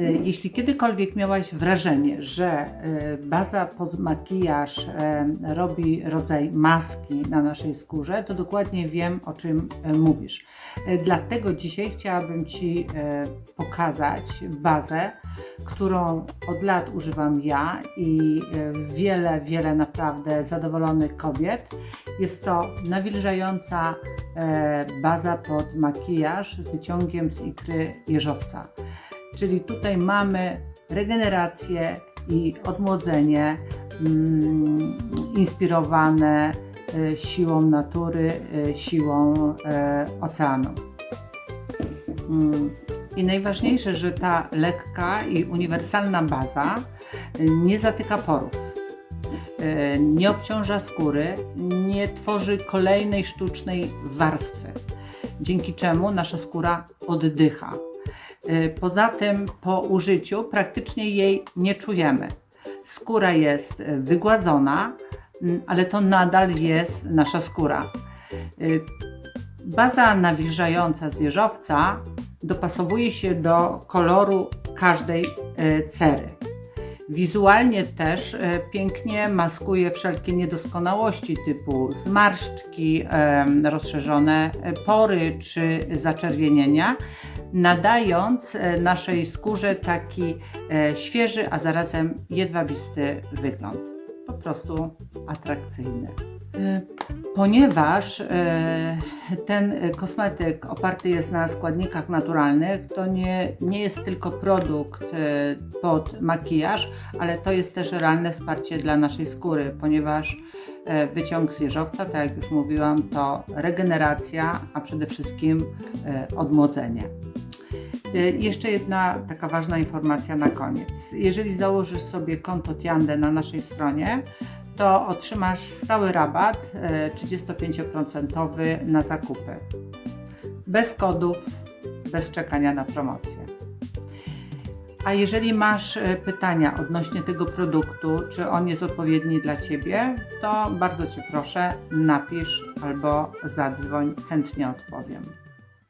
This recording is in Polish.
Y, Jeśli kiedykolwiek miałaś wrażenie, że y, baza pod makijaż e, robi rodzaj maski na naszej skórze, to dokładnie wiem, o czym mówisz. Dlatego dzisiaj chciałabym Ci pokazać bazę, którą od lat używam ja i wiele, wiele naprawdę zadowolonych kobiet. Jest to nawilżająca baza pod makijaż z wyciągiem z ikry jeżowca. Czyli tutaj mamy regenerację i odmłodzenie mm, inspirowane e, siłą natury, e, siłą e, oceanu. Mm, I najważniejsze, że ta lekka i uniwersalna baza nie zatyka porów, nie obciąża skóry, nie tworzy kolejnej sztucznej warstwy, dzięki czemu nasza skóra oddycha. E, Poza tym po użyciu praktycznie jej nie czujemy. Skóra jest e, wygładzona, mm, ale to nadal jest nasza skóra. E, Baza nawilżająca z jeżowca dopasowuje się do koloru każdej cery. Wizualnie też pięknie maskuje wszelkie niedoskonałości typu zmarszczki, rozszerzone pory czy zaczerwienienia, nadając e, naszej skórze taki e, świeży, a zarazem jedwabisty wygląd. Po prostu atrakcyjny. E, Ponieważ ten kosmetyk oparty jest na składnikach naturalnych, to nie, nie jest tylko produkt pod makijaż, ale to jest też realne wsparcie dla naszej skóry, ponieważ wyciąg z jeżowca, tak jak już mówiłam, to regeneracja, a przede wszystkim odmłodzenie. E, Jeszcze jedna taka ważna informacja na koniec. Jeżeli założysz sobie konto Tiande na naszej stronie, to otrzymasz stały rabat e, 35% na zakupy. Bez kodów, bez czekania na promocję. A jeżeli masz e, pytania odnośnie tego produktu, czy on jest odpowiedni dla Ciebie, to bardzo Cię proszę, napisz albo zadzwoń, chętnie odpowiem.